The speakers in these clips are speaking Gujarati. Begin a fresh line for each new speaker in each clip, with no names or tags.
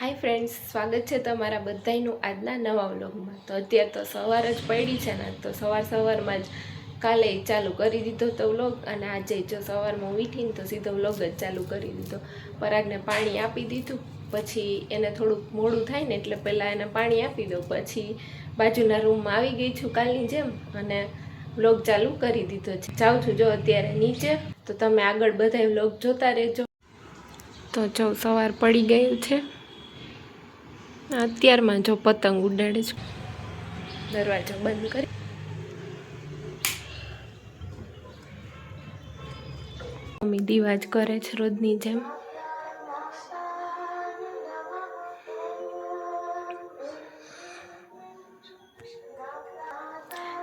હાય ફ્રેન્ડ્સ સ્વાગત છે તમારા બધાયનું આજના નવા વ્લોગમાં. તો અત્યારે તો સવાર જ પડી છે ને, તો સવાર સવારમાં જ કાલે ચાલુ કરી દીધો તો વ્લોગ, અને આજે જો સવારમાં ઉઠીને તો સીધો વ્લોગ જ ચાલુ કરી દીધો. પરાગને પાણી આપી દીધું, પછી એને થોડુંક મોડું થાય ને એટલે પહેલાં એને પાણી આપી દઉં. પછી બાજુના રૂમમાં આવી ગઈ છું કાલની જેમ, અને વ્લોગ ચાલુ કરી દીધો છે. જાઉં છું જો અત્યારે નીચે, તો તમે આગળ બધા વ્લોગ જોતા રહેજો. તો જો સવાર પડી ગયું છે અત્યારમાં જો પતંગ ઉડાડે છે. દરવાજો બંધ કરી. મમ્મી દીવા જ કરે છે રોજની જેમ.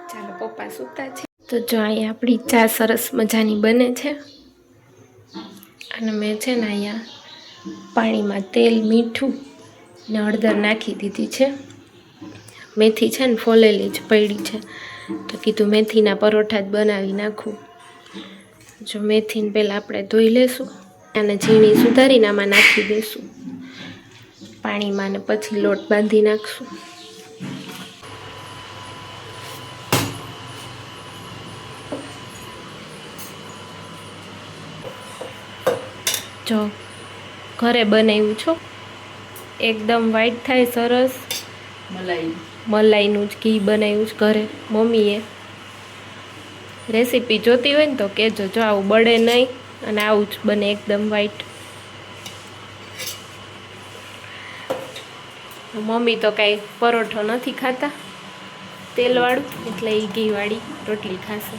ચાલો પપ્પા સૂતા છે. તો જો અહીંયા આપણી ચા સરસ મજાની બને છે. અને મેં છે ને અહીંયા પાણીમાં તેલ મીઠું ને હળદર નાખી દીધી છે. મેથી છે ને ફોલેલી જ પડી છે. તો કીધું મેથીના પરોઠા જ બનાવી નાખું. જો મેથીને પહેલાં આપણે ધોઈ લેશું અને ઝીણી સુધારીને આમાં નાખી દઈશું પાણીમાં ને પછી લોટ બાંધી નાખશું. જો ઘરે બનાવ્યું છો? એકદમ વ્હાઈટ થાય સરસ.
મલાઈ.
મલાઈનું જ ઘી બનાવ્યું જ ઘરે મમ્મીએ. રેસીપી જોતી હોય ને તો કહેજો જો આવું બળે નહીં અને આવું જ બને એકદમ વ્હાઈટ મમ્મી તો કાંઈ પરોઠો નથી ખાતા તેલવાળું એટલે એ ઘીવાળી રોટલી ખાશે.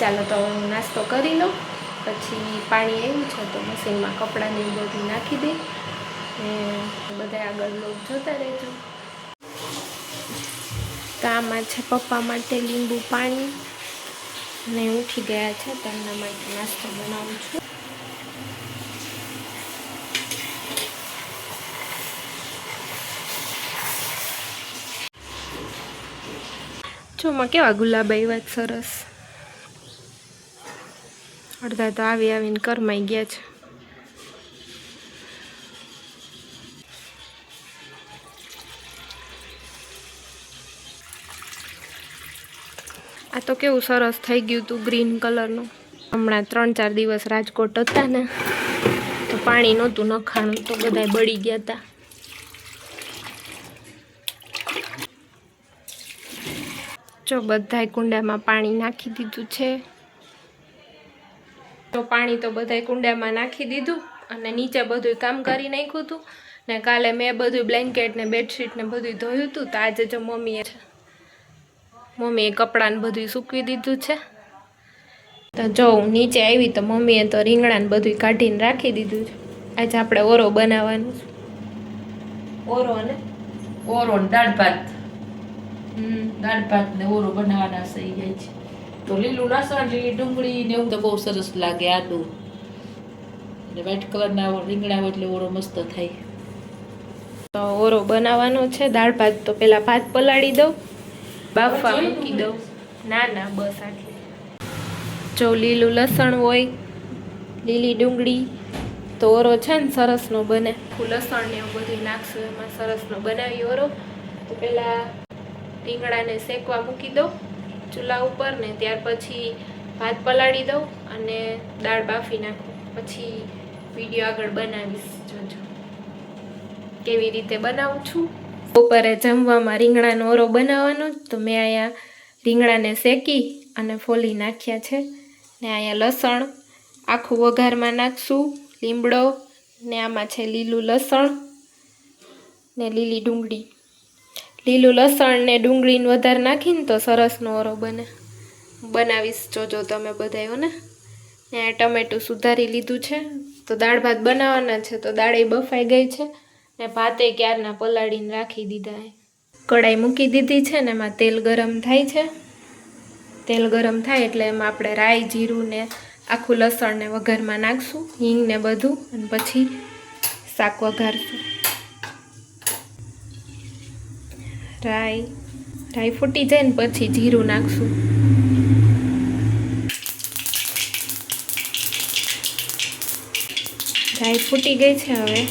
ચાલો તો હું નાસ્તો કરી લઉં. પછી પાણી આવ્યું છે તો મશીનમાં કપડાને ને બધું નાખી દે ને બધા આગળ લોક જોતા રહેજો. આમાં છે પપ્પા માટે લીંબુ પાણી ને ઉઠી ગયા છે તો એમના માટે નાસ્તો બનાવું છું. જોમાં કેવા ગુલાબ આવ્યા સરસ. અડધા તો આવી આવીને કરમાઈ ગયા છે. આ તો કેવું સરસ થઈ ગયું હતું ગ્રીન કલરનું. હમણાં ત્રણ ચાર દિવસ રાજકોટ હતા ને, તો પાણી નહોતું નખાણું, તો બધા બળી ગયા હતા જો બધાય કુંડામાં પાણી નાખી દીધું છે. તો પાણી તો બધાય કુંડામાં નાખી દીધું અને નીચે બધું કામ કરી નાખ્યું હતું. ને કાલે મેં બધું બ્લેન્કેટ ને બેડશીટ ને બધું ધોયું હતું. તો આજે જો મમ્મીએ મમ્મીએ કપડાને બધું સૂકવી દીધું છે. તો જો હું નીચે આવી તો મમ્મીએ તો રીંગણાને બધું કાઢીને રાખી દીધું છે. આજે આપણે ઓરો બનાવવાનું છે. ઓરો ને?
ઓરો દાળ ભાત.
હમ.
દાળ ભાત ને ઓરો બનાવવાના સહી જાય છે. તો લીલું લસણ લીલી ડુંગળી ને એવું તો બહુ સરસ લાગે આદુ. અને વ્હાઈટ કલરના રીંગણા હોય એટલે ઓરો મસ્ત થાય.
તો ઓરો બનાવવાનો છે. દાળ ભાત તો પેલા ભાત પલાળી દઉં. બાફવા મૂકી? દઉં. ના ના બસ આટલે જો લીલું લસણ હોય લીલી ડુંગળી તો ઓરો છે ને સરસનો બને. લસણ ને એવું બધું નાખશું એમાં સરસનો બનાવી ઓરો તો પેલા રીંગણાને શેકવા મૂકી દઉં. ચૂલા ઉપર ને ત્યાર પછી ભાત પલાળી દઉં અને દાળ બાફી નાખું. પછી વીડિયો આગળ બનાવીશ, જોજો. કેવી રીતે બનાવું છું? બપોરે જમવામાં રીંગણાનો ઓરો બનાવવાનો તો મેં અહીંયા રીંગણાને શેકી અને ફોલી નાખ્યા છે. ને અહીંયા લસણ આખું વઘારમાં નાખશું, લીમડો ને આમાં છે લીલું લસણ ને લીલી ડુંગળી. લીલું લસણ ને ડુંગળીને વધારે નાખીને તો સરસનો ઓરો બને. બનાવીશ જોજો તમે બધાયો ને. ને ટમેટું સુધારી લીધું છે. તો દાળ ભાત બનાવવાના છે, તો દાળ એ બફાઈ ગઈ છે. ને ભાતે ક્યારના પલાળીને રાખી દીધા એ. કઢાઈ મૂકી દીધી છે ને એમાં તેલ ગરમ થાય છે. તેલ ગરમ થાય એટલે એમાં આપણે રાઈ, જીરું ને આખું લસણ ને વઘારમાં નાખશું, હિંગ ને બધું, અને પછી શાક વઘારશું. રાઈ રાઈ ફૂટી જાય ને પછી જીરું નાખશું. રાઈ ફૂટી ગઈ છે હવે.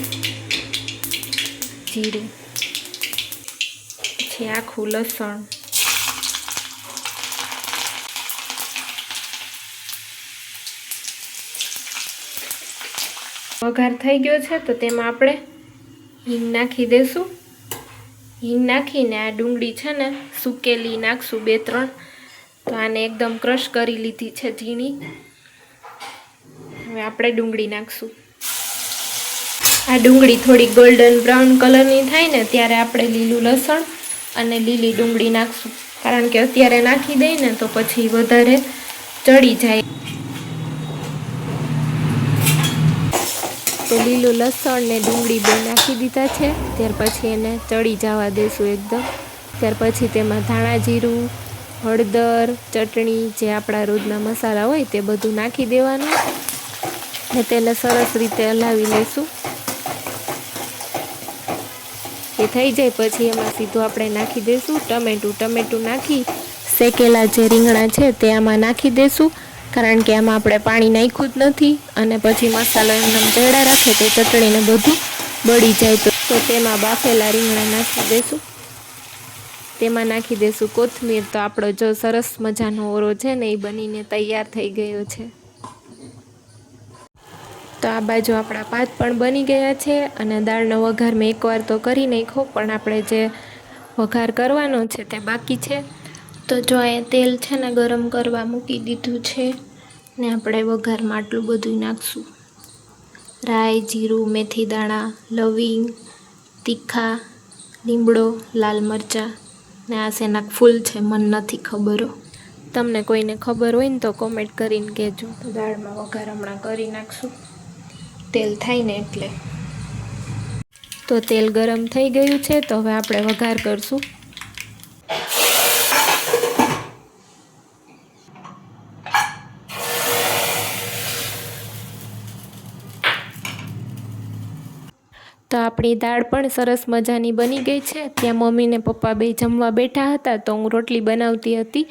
જીરું. પછી આખું લસણ. વઘાર થઈ ગયો છે, તો તેમાં આપણે હિંગ નાખી દઈશું હિંગ નાખીને આ ડુંગળી છે ને સુકેલી નાખશું બે ત્રણ. તો આને એકદમ ક્રશ કરી લીધી છે ઝીણી. હવે આપણે ડુંગળી નાખશું. આ ડુંગળી થોડી ગોલ્ડન બ્રાઉન કલરની થાય ને ત્યારે આપણે લીલું લસણ અને લીલી ડુંગળી નાખશું. કારણ કે અત્યારે નાખી દઈએ ને તો પછી વધારે ચડી જાય. તો લીલું લસણ ને ડુંગળી બે નાખી દીધા છે. ત્યાર પછી એને ચડી જવા દઈશું એકદમ. ત્યાર પછી તેમાં ધાણા જીરું, હળદર, ચટણી જે આપણા રોજના મસાલા હોય તે બધું નાખી દેવાનું ને તેને સરસ રીતે હલાવી લઈશું એ થઈ જાય પછી એમાં સીધું આપણે નાખી દઈશું ટમેટું ટમેટું નાખી શેકેલા જે રીંગણા છે તે આમાં નાખી દઈશું કારણ કે આમાં આપણે પાણી નાખ્યું જ નથી અને પછી મસાલો એમને ચડા રાખે તો ચટણીને બધું બળી જાય તો તેમાં બાફેલા રીંગણા નાખી દઈશું તેમાં નાખી દઈશું કોથમીર તો આપણો જો સરસ મજાનો ઓરો છે ને એ બનીને તૈયાર થઈ ગયો છે. તો આ બાજુ આપણા ભાત પણ બની ગયા છે અને દાળનો વઘાર મેં એકવાર તો કરી નાખ્યો, પણ આપણે જે વઘાર કરવાનો છે તે બાકી છે. તો જો અહીંયા તેલ છે ને ગરમ કરવા મૂકી દીધું છે ને આપણે વઘારમાં આટલું બધું નાખશું. રાઈ, જીરું, મેથી, દાણા, લવિંગ, તીખા, લીમડો, લાલ મરચાં ને આ શેના ફૂલ છે, મને નથી ખબરો તમને કોઈને ખબર હોય ને તો કોમેન્ટ કરીને કહેજો. તો દાળમાં વઘાર હમણાં કરી નાખશું. તેલ થાય ને એટલે. તો તેલ ગરમ થઈ ગયું છે, તો હવે આપણે વઘાર કરશું. તો આપણી દાળ પણ સરસ મજાની બની ગઈ છે. ત્યાં મમ્મી ને પપ્પા બે જમવા બેઠા હતા તો હું રોટલી બનાવતી હતી.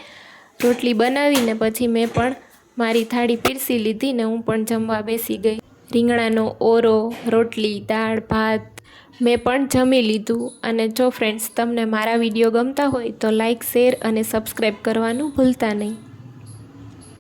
રોટલી બનાવીને પછી મેં પણ મારી થાળી પીરસી લીધી ને હું પણ જમવા બેસી ગઈ. રીંગણાનો ઓરો, રોટલી, દાળ, ભાત મેં પણ જમી લીધું અને જો ફ્રેન્ડ્સ તમને મારા વીડિયો ગમતા હોય તો લાઇક શેર અને સબસ્ક્રાઈબ કરવાનું ભૂલતા નહીં.